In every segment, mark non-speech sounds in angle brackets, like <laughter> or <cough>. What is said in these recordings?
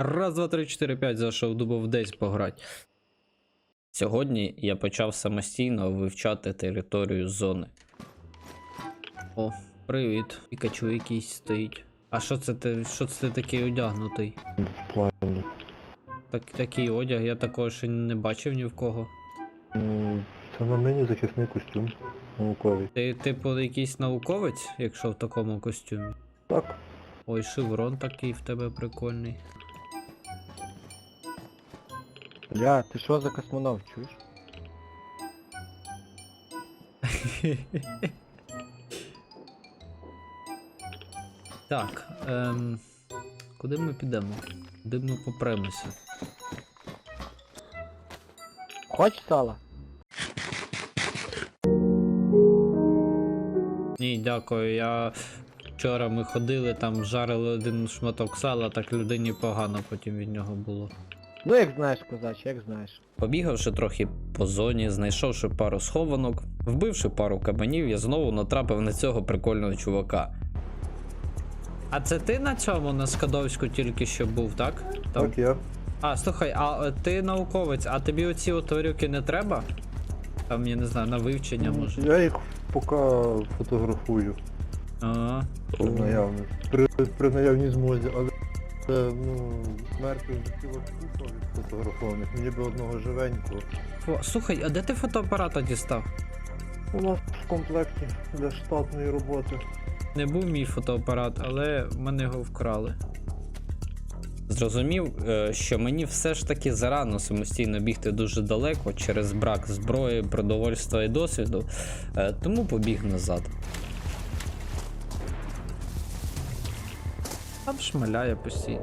Раз, два, три, чотири, п'ять зайшов думав десь пограти. Сьогодні я почав самостійно вивчати територію зони. О, привіт. Пікачу якийсь стоїть. А що це ти? Що це ти такий одягнутий? Так, такий одяг, я такого ще не бачив ні в кого. Це на мені захисний костюм науковий. Ти, типу, якийсь науковець, якщо в такому костюмі. Так, Ой, шеврон такий в тебе прикольний. Бля, ти що за космонавт, чуєш? <laughs> Так, ем, куди ми підемо? Куди ми попремося? Хоч сала? Ні, дякую. Я вчора ми ходили, там жарили один шматок сала, так людині погано потім від нього було. Ну як знаєш, козач, як знаєш. Побігавши трохи по зоні, знайшовши пару схованок, вбивши пару кабанів, я знову натрапив на цього прикольного чувака. А це ти на цьому на Скадовську тільки що був, так? Там... так я. А, слухай, а е, ти науковець, а тобі оці от тварюки не треба? Там, я не знаю, на вивчення може. Я їх поки фотографую Ага. при наявності. При, при наявній змозі, але це, ну, мертвих життів купа від фотографованих. Мені би одного живенького. Фу, Слухай, а де ти фотоапарата дістав? У нас в комплекті для штатної роботи. Не був мій фотоапарат, але в мене його вкрали. Зрозумів, е, що мені все ж таки зарано самостійно бігти дуже далеко через брак зброї, продовольства і досвіду, е, тому побіг назад. Там шмаляє постійно.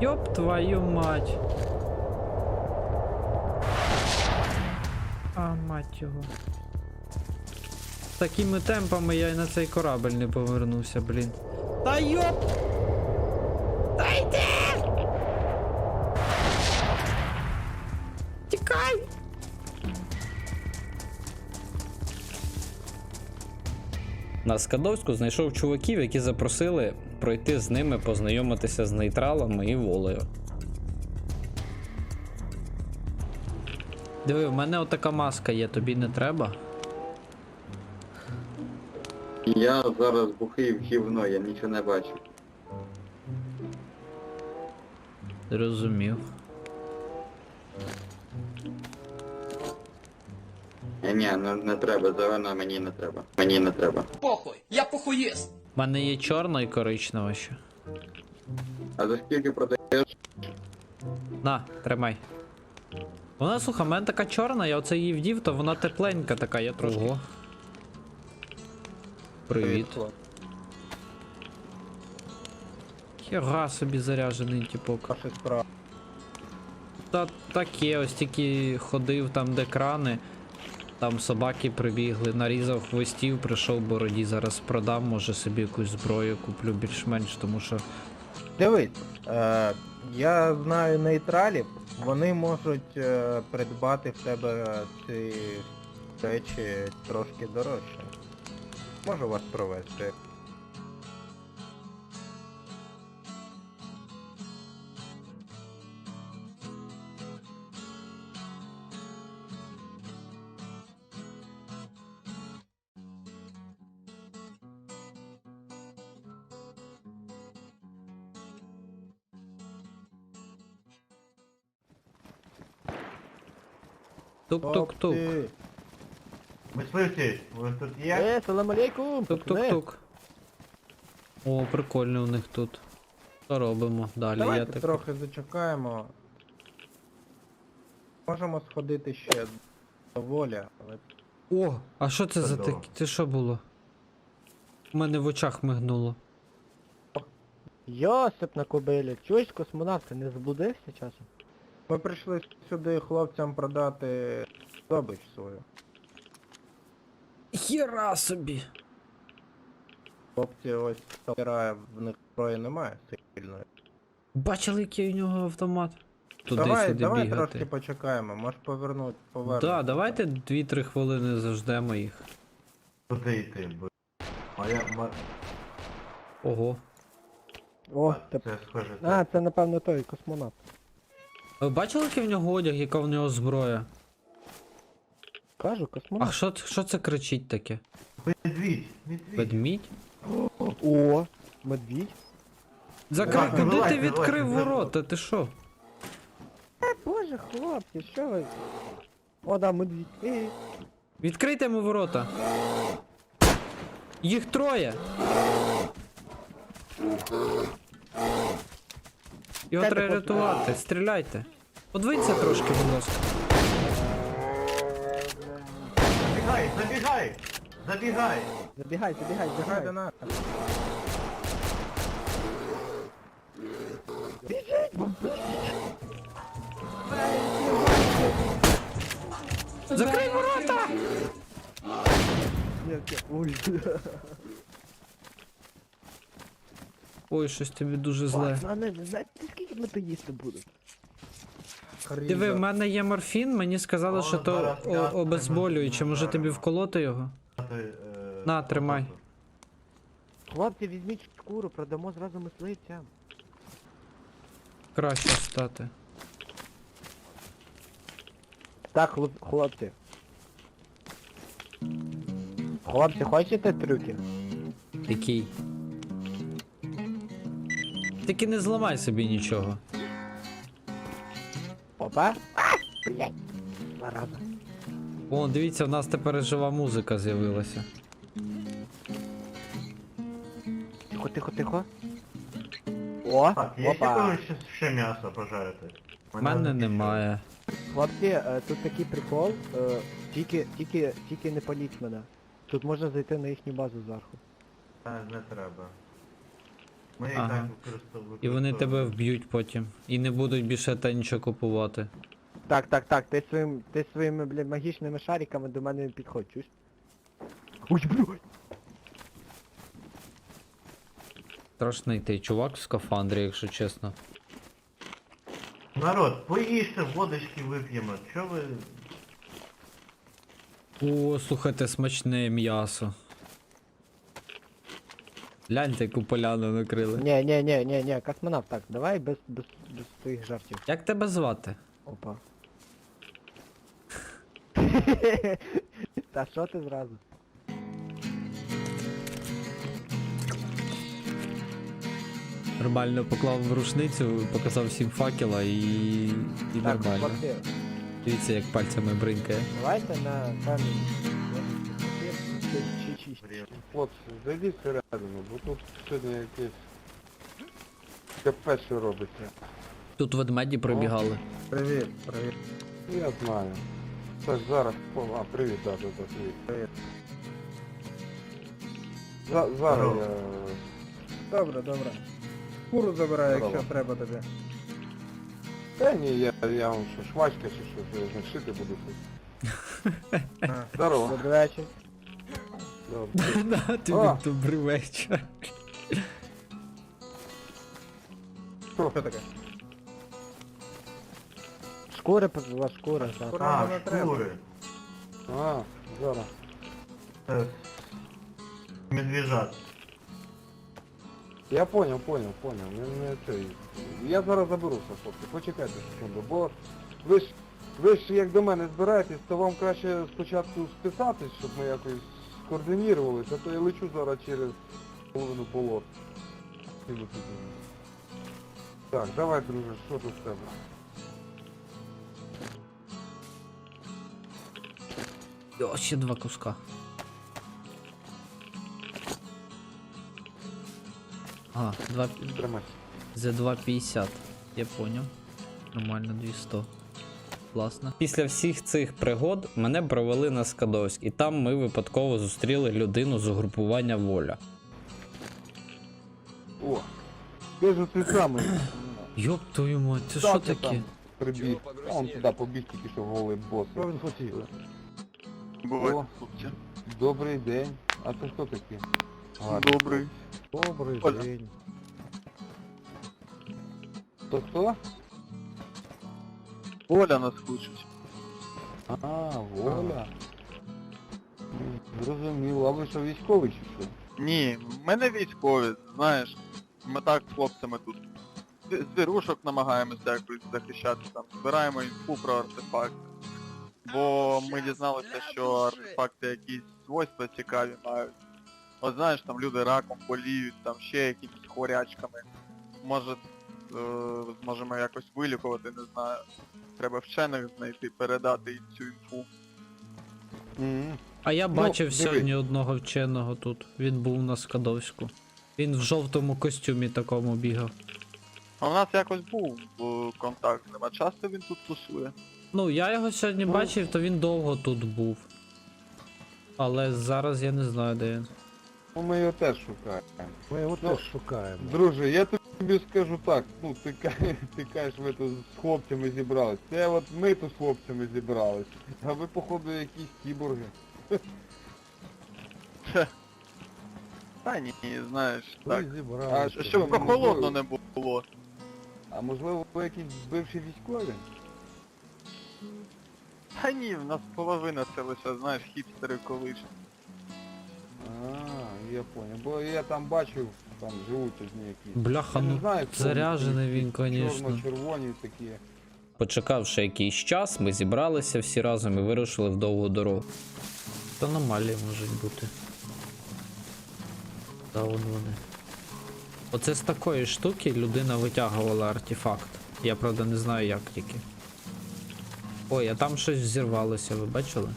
Йоп твою мать. А мать його. Такими темпами я й на цей корабель не повернувся, блін. Та йоп! Та йди! Тікай! На Скадовську знайшов чуваків, які запросили пройти з ними познайомитися з нейтралами і волею. Диви, в мене отака маска є, тобі не треба? Я зараз бухий в гівно, я нічого не бачу. Зрозумів. Ні, ні, ну не треба, зелена мені не треба. Мені не треба. похуй, я похуїст. У мене є чорна і коричнева ще. А за скільки продаєш? На, тримай. Вона, слухай, в мене така чорна, я оце її вдів, то вона тепленька така, я трошки. Ого. Привіт. Хіга собі заряджений, типок. Та таке, ось тільки ходив там, де крани. Там собаки прибігли, нарізав хвостів, прийшов бороді, зараз продам, може собі якусь зброю куплю більш-менш, тому що. Дивись, е, я знаю нейтралів, вони можуть е, придбати в тебе ці речі трошки дорожче. Можу вас провести. Тук-тук-тук. Хлопці. Мисливці, ви тут є? Е, салам алейкум! пацани. Тук-тук-тук. О, прикольно у них тут. Що робимо далі? Я Давайте так... трохи зачекаємо. Можемо сходити ще до воля, але О, а що це за таке? Це що було? У мене в очах мигнуло. Йосип на кобилі, чуєш космонавт, ти не заблудився часом? Ми прийшли сюди хлопцям продати здобич свою. Хіра собі. Хлопці ось сталкера, в них зброї немає сильної. Бачили, який у нього автомат? Туди давай, сюди давай бігати. трошки почекаємо, може повернути, повернути. Да, давайте 2-3 хвилини заждемо їх. Куди йти? бо- Моя, ма- Ого. О, Це теп... схоже. А, це напевно той космонавт. Ви бачили, який в нього одяг, яка в нього зброя? Кажу, А космонавт. що, ц- що це кричить таке? Медвідь, медвідь. Ведмідь? О, медвідь. Закрий, куди вилазь, ти відкрив вилазь, ворота? Ти що? Е, боже, хлопці, що ви? О, да, медвідь. Е, Відкрийте йому ворота. Їх троє. Його треба рятувати. Стріляйте. Подвинься трошки, будь ласка. Забігай, забігай! Забігай! Забігай, забігай, забігай. до нас. Закрий ворота! Ні, ні, Ой. Щось тобі дуже зле. А не знаєте, скільки ми то їсти будемо? Диви, в мене є морфін, мені сказали, О, що то зараз о- я обезболююче. Може тобі вколоти його? е, На, тримай. Хлопці, візьміть шкуру, продамо зразу мисливцям. Краще стати. Так, хлоп, хлопці. Хлопці, хочете трюки? Який? Тільки не зламай собі нічого. Опа. А, блядь. О, дивіться, в нас тепер жива музика з'явилася. Тихо, тихо, тихо. О, Так, є ще опа. коли ще, ще м'ясо пожарити? У мене немає. Хлопці, е, тут такий прикол. е, Тільки, тільки, тільки не паліть мене. Тут можна зайти на їхню базу зверху. Та, не треба. Ми і Ага. так використовуємо. І вони тебе вб'ють потім. І не будуть більше та нічого купувати. Так, так, так, ти своїм, ти своїми, блядь, магічними шариками до мене не підходь, чуєш? Ой, блядь. Страшний ти чувак в скафандрі, якщо чесно. Народ, поїжте, водочки вип'ємо. Чо ви... О, слухайте, смачне м'ясо. Гляньте, яку поляну накрили. Ні, ні, ні, ні, ні, космонавт, так, давай без, без, без твоїх жартів. Як тебе звати? Опа. Та що ти зразу? Нормально поклав в рушницю, показав всім факела і. і Так, нормально. Дивіться, як пальцями бринкає. давайте на камінь. Чи- Хлопці, зайдіть всередину, бо тут сьогодні якесь капець що робиться. Тут ведмеді пробігали. Привіт, привіт. Я знаю. Це ж зараз. О, а, привіт, да, да, да, привіт. Привіт. За, зараз я. Добре, добре. Куру забираю, Здорово. якщо треба тобі. Та ні, я, я вам що, швачка чи що, я ж не шити буду тут. <laughs> Здорово. Добрий вечір. Добре. <laughs> Да, тобі О! добрий вечір. Що? таке? Шкури позла, шкура, так. А, шкури. А, зараз. Це Медвіжат. Я понял, понял, понял. Не, не цей. Я зараз заберуся, хлопці. Почекайте секунду, бо ви ж ви ж як до мене збираєтесь, то вам краще спочатку списатись, щоб ми якось скоординірувалися, а то я лечу зараз через половину болот. Так, давай, друже, що тут в тебе? О, ще два куска. А, два... Тримай. за 2,50. Я поняв. Нормально, 200. Класно. Після всіх цих пригод мене провели на Скадовськ, і там ми випадково зустріли людину з угрупування воля. О! Де ж ти самий? Йоп твою мать, це що Так, таке? там Прибіг. А он туди побіг тільки що голий бос. Що він хотів? О, добрий день. А це хто такий? Добрий. Добрий Оля. день. То хто? Оля нас хочуть. А, воля. Зрозуміло, а ви що військовий чи що? Ні, в мене військові, знаєш. Ми так з хлопцями тут. з- Звірушок намагаємося якось захищати там. Збираємо інфу про артефакти. Бо ми дізналися, що артефакти якісь свойства цікаві мають. От знаєш, там люди раком боліють, там ще якимись хворячками. Може, е, зможемо якось вилікувати, не знаю. Треба вчених знайти, передати їм цю інфу. Мгм. А я Ну, бачив диви. сьогодні одного вченого тут. Він був на Скадовську. Він в жовтому костюмі такому бігав. А у нас якось був контакт, а часто він тут тусує. Ну, я його сьогодні Ну. бачив, то він довго тут був. Але зараз я не знаю, де він. Ну ми його теж шукаємо. Ми його Ну, теж шукаємо. Друже, я тобі скажу так, ну ти, <laughs> ти кажеш, ви тут з хлопцями зібрались. Це от ми тут з хлопцями зібрались. А ви походу якісь кіборги. Та ні, знаєш, Ви так. зібралися. А Щоб що, ну, прохолодно не було. А можливо ви якісь бивші військові? Та ні, в нас половина це лише, знаєш, хіпстери колишні. А, я понял. Бо я там бачив, там живуть одні якісь. Бляха, Я не ну знаю, хто вони, він, якісь конечно. Чорно-червоні такі. Почекавши якийсь час, ми зібралися всі разом і вирушили в довгу дорогу. Та аномалії можуть бути. Та вон вони. Оце з такої штуки людина витягувала артефакт. Я правда не знаю як тільки. Ой, а там щось взірвалося, ви бачили?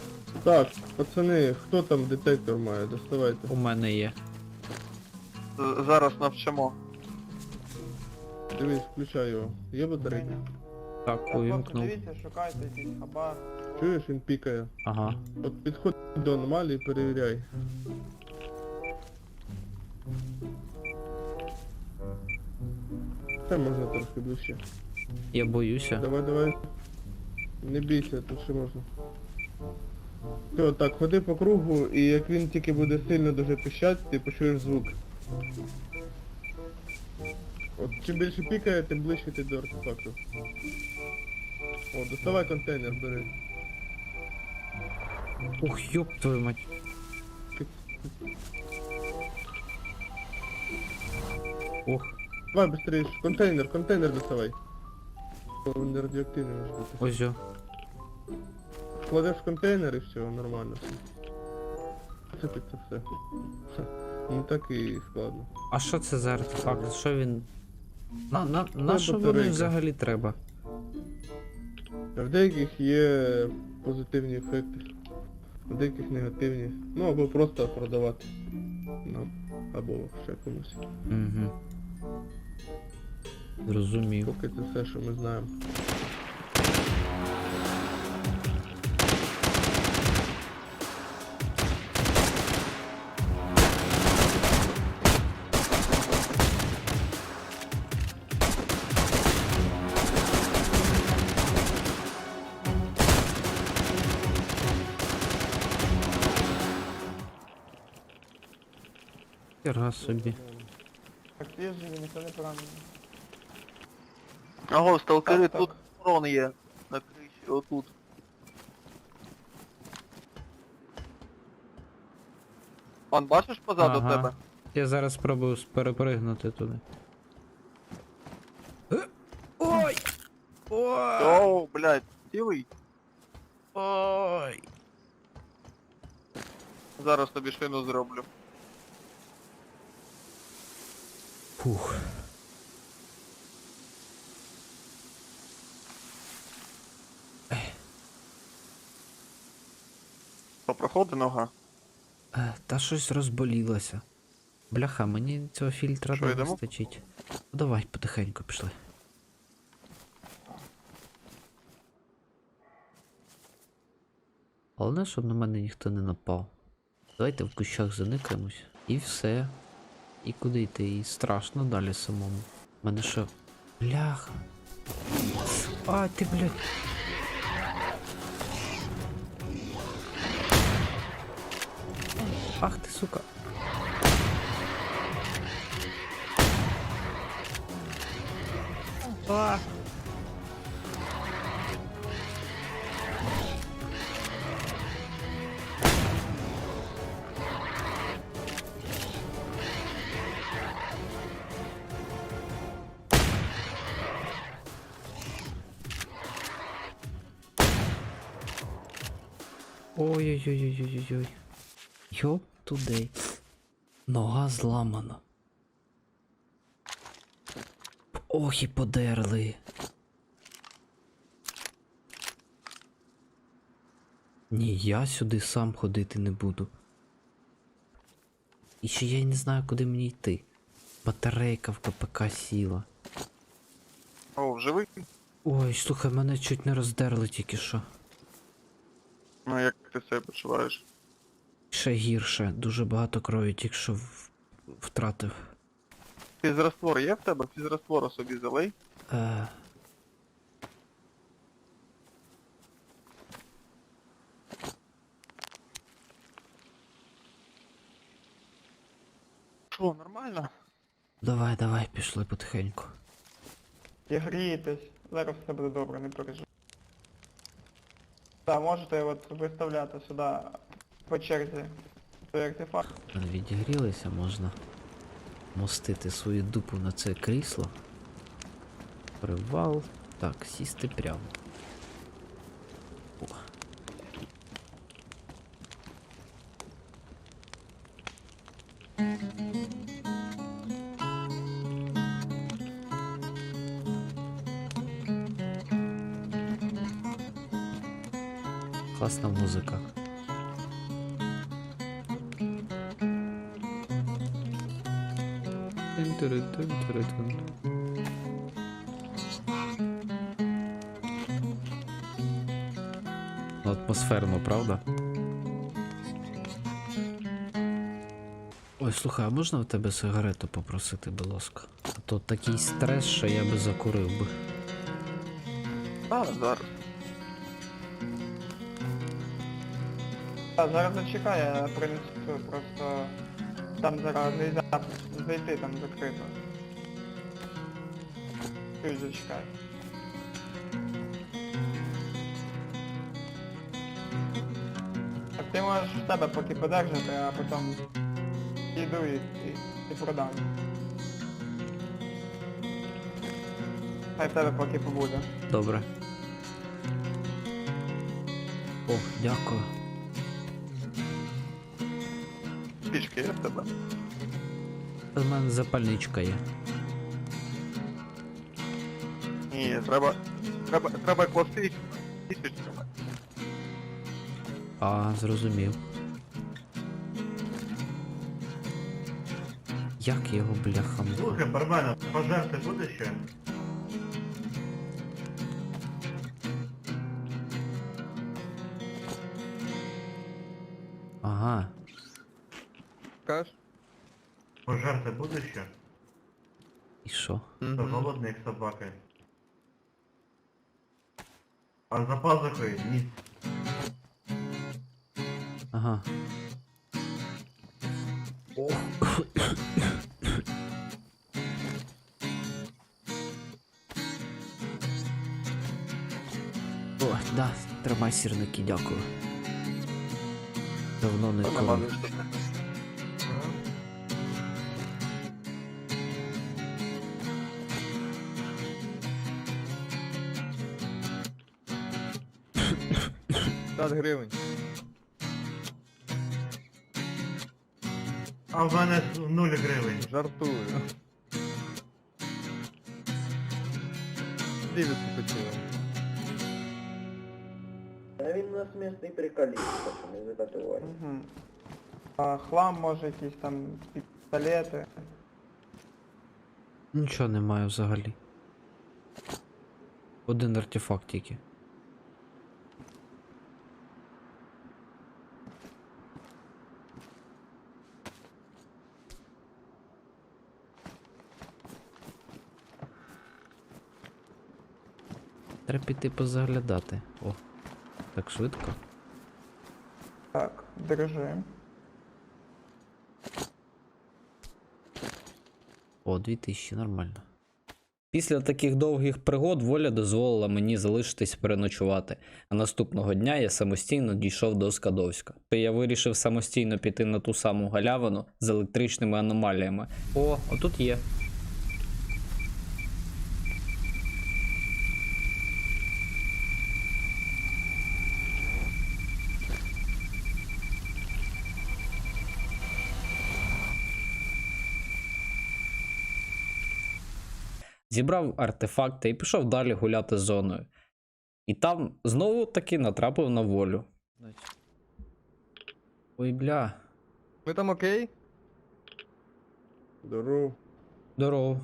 Так, пацани, хто там детектор має? Доставайте. У мене є. Зараз навчимо. Дивись, включай його. Є батарейка? Так, увімкнув. Дивіться, шукайте якісь хаба. Чуєш, він пікає. Ага. От підходь до аномалії, перевіряй. Це можна трошки ближче. Я боюся. Давай, давай. Не бійся, тут ще можна. Все, так, ходи по кругу, і як він тільки буде сильно дуже пищати, ти почуєш звук. От чим більше пікає, тим ближче ти до артефакту. О, доставай контейнер, бери. Ух, ёб твою мать. Ох, Давай быстрее, контейнер, контейнер доставай. Він не радіоактивний може бути. ось о. Кладеш в контейнер і все, нормально. Ти все. Не так і складно. А що це за артефакт? Що він. На, на, на що вони взагалі треба? В деяких є позитивні ефекти, в деяких негативні. Ну або просто продавати нам, або ще комусь. Угу. Зрозумів. Поки це все, що ми знаємо. Хера собі. Так ти живі, ніхто не поранений. Аго, сталкери, Так, тут дрон є. На криші, отут. Он бачиш позаду Ага. тебе? Я зараз спробую с- перепригнути туди. Е! Ой! Ой! Оу, блядь, цілий. Ой! Зараз тобі шину зроблю. Фух. Попроходи нога. Е, Та щось розболілося. Бляха, мені цього фільтра Що, не йдемо? вистачить. Ну, Давай, потихеньку пішли. Головне, щоб на мене ніхто не напав. Давайте в кущах заникаємось. І все. І куди йти? І страшно далі самому. Мене що? Бляха. А, ти, блядь. Ах ти, сука. А! Ой-ой-ой-ой-ой-ой. Йоп тудей. Нога зламана. Ох і подерли. Ні, я сюди сам ходити не буду. І ще я не знаю, куди мені йти. Батарейка в КПК сіла. О, живий? Ой, слухай, мене чуть не роздерли тільки що. Ну як ти себе почуваєш? Ще гірше, дуже багато крові тільки що в- втратив. Фізраствор є в тебе? Фізраствора собі залий. Е, Що, нормально? давай, давай, пішли потихеньку. І грієтесь, зараз все буде добре, не переживайте. Так, можете от виставляти сюди по черзі той артефакт. Відігрілися, можна мостити свою дупу на це крісло. Привал. Так, сісти прямо. Слухай, а можна в тебе сигарету попросити, будь ласка? А то такий стрес, що я би закурив би. Зараз, зараз. А, зараз зачекай, я принесу, просто там зараз не можна зайти, там закрито. Ти зачекай. Так ти можеш в себе поки подержати, а потім йду і, і, і продам. Хай в тебе поки побуде. Добре. О, дякую. Спічки є в тебе. У мене запальничка є. Ні, треба. Треба, треба класичну. Тисячу. А, зрозумів. Як його бляха? Слухай, бармена, пожерти буде ще? Ага. Кажеш? Пожерти буде ще? І що? Та голодний як собака. А за пазухою ні. Ага. Да, тримай сірники, дякую. Давно не курив. гривень. А в мене 0 гривень. Жартую. Дивіться хотіла. Угу. А, хлам може якісь там пістолети. Нічого немає взагалі. Один артефакт тільки. Треба піти позаглядати. О, так швидко. Так, держи. О, 2000, нормально. Після таких довгих пригод воля дозволила мені залишитись переночувати, а наступного дня я самостійно дійшов до Скадовська. Я вирішив самостійно піти на ту саму галявину з електричними аномаліями. О, отут є. Зібрав артефакти і пішов далі гуляти зоною. І там знову таки натрапив на волю. Ой, бля. Ми там окей? Здоров. Здоров.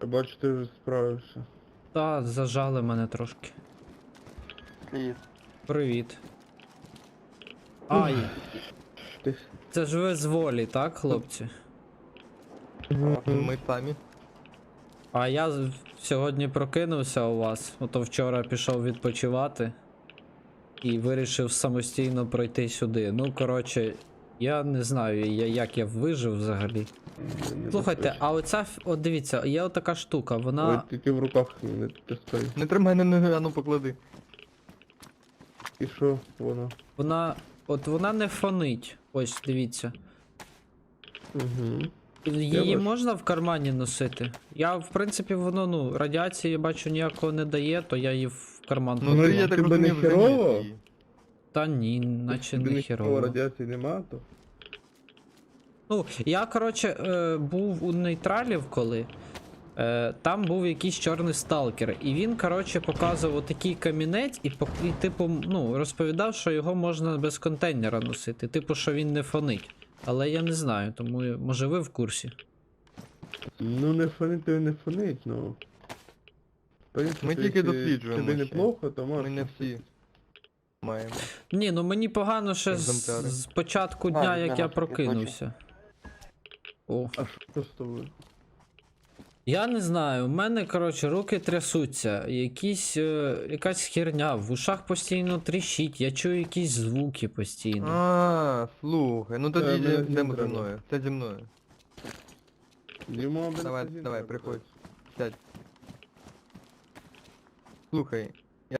Я бачу, ти вже справився. Та, зажали мене трошки. Привіт. Привіт. Ай, Ти... це ж ви з волі, так, хлопці? Ми самі. А я сьогодні прокинувся у вас, ото вчора пішов відпочивати і вирішив самостійно пройти сюди. Ну, коротше, я не знаю, я, як я вижив взагалі. Слухайте, а оця, от дивіться, є отака штука, вона. Ой, тільки в руках не тискай. Не тримай на ноги, а ну поклади. І що воно? Вона. От вона не фонить. Ось, дивіться. Угу. Її можна в кармані носити? Я, в принципі, воно, ну, радіації бачу ніякого не дає, то я її в карман Ну, ти, я так тебе не херово? Та ні, наче не хірово. радіації нема, то. Ну, я, коротше, е, був у нейтралів, коли. Е, там був якийсь чорний сталкер, і він, коротше, показував такий камінець і, і, типу, ну, розповідав, що його можна без контейнера носити. Типу, що він не фонить. Але я не знаю, тому може ви в курсі. Ну не фонить, то і не фонить, ну. Принципі, Ми тільки досліджуємо Тобі ще. неплохо, то можна. Ми не всі маємо. Ні, ну мені погано ще з, Екземпляри. з початку дня, як я прокинувся. О. А що з тобою? Я не знаю, у мене, коротше, руки трясуться, якісь, е, якась херня, в ушах постійно тріщить, я чую якісь звуки постійно. А, слухай, ну тоді Е, йдемо зі треба. мною. Це зі мною. Давай, бензин давай, треба приходь. Сядь. Слухай,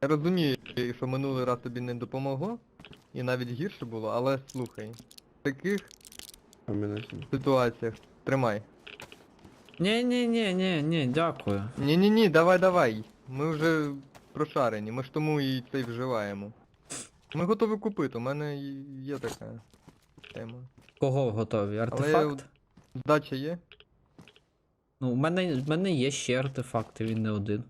я розумію, що минулий раз тобі не допомогло, і навіть гірше було, але слухай. В таких А мене сім. ситуаціях тримай. Ні, ні, ні, ні, ні, дякую. Ні-ні-ні, давай, давай. Ми вже прошарені, ми ж тому і це й вживаємо. Ми готові купити, у мене є така тема. Кого готові? Артефакт? Здача є? Ну, в мене, в мене є ще артефакти, він не один.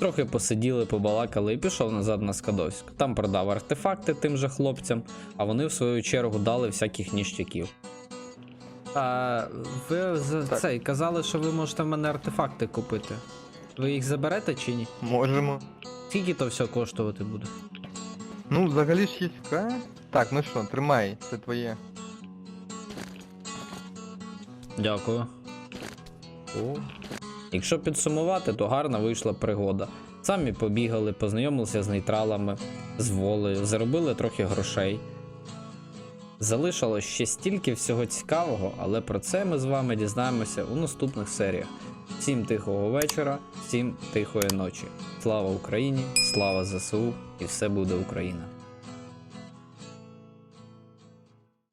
Трохи посиділи, побалакали і пішов назад на Скадовськ. Там продав артефакти тим же хлопцям, а вони в свою чергу дали всяких ніштяків. А ви за Так. цей казали, що ви можете в мене артефакти купити. Ви їх заберете чи ні? Можемо. Скільки то все коштувати буде? Ну, взагалі 6к. Так, ну що, тримай, це твоє. Дякую. О. Якщо підсумувати, то гарна вийшла пригода. Самі побігали, познайомилися з нейтралами, з волею, заробили трохи грошей. Залишилось ще стільки всього цікавого, але про це ми з вами дізнаємося у наступних серіях. Всім тихого вечора, всім тихої ночі. Слава Україні, слава ЗСУ і все буде Україна!